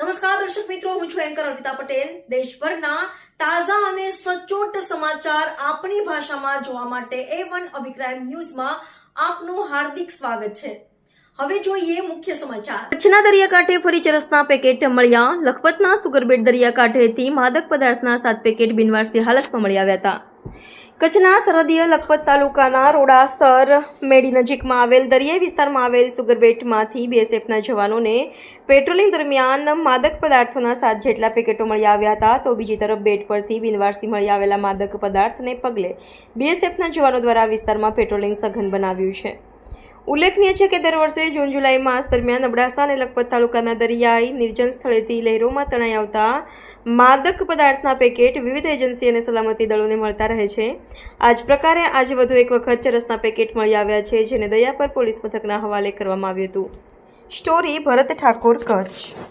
નમસ્કાર, દર્શક મિત્રો, હું છું એન્કર અર્પિતા પટેલ. દેશભરના તાજા અને સચોટ સમાચાર આપણી ભાષામાં જોવા માટે એ વન અભિક્રાઇમ ન્યૂઝમાં આપનું હાર્દિક સ્વાગત છે. હવે જોઈએ મુખ્ય સમાચાર. કચ્છના દરિયાકાંઠે ફરી ચરસના પેકેટ મળ્યા. લખપતના સુગરબેટ દરિયાકાંઠેથી માદક પદાર્થના સાત પેકેટ બિનવારસી હાલતમાં મળી આવ્યા હતા. કચ્છના સરહદીય લખપત તાલુકાના રોડાસર મેડી નજીકમાં આવેલ દરિયાઈ વિસ્તારમાં આવેલ સુગરબેટમાંથી બીએસએફના જવાનોને પેટ્રોલિંગ દરમિયાન માદક પદાર્થોના સાત જેટલા પેકેટો મળી આવ્યા હતા, તો બીજી તરફ બેટ પરથી બિનવારસી મળી આવેલા માદક પદાર્થને પગલે બીએસએફના જવાનો દ્વારા વિસ્તારમાં પેટ્રોલિંગ સઘન બનાવ્યું છે. ઉલ્લેખનીય છે કે દર વર્ષે જૂન જુલાઈ માસ દરમિયાન અબડાસા અને લખપત તાલુકાના દરિયાઈ નિર્જન સ્થળેથી લહેરોમાં તણાઈ આવતા માદક પદાર્થના પેકેટ વિવિધ એજન્સી અને સલામતી દળોને મળતા રહે છે. આ જ પ્રકારે આજે વધુ એક વખત ચરસના પેકેટ મળી આવ્યા છે, જેને દયાપર પોલીસ મથકના હવાલે કરવામાં આવ્યું હતું. સ્ટોરી ભરત ઠાકોર કચ્છ.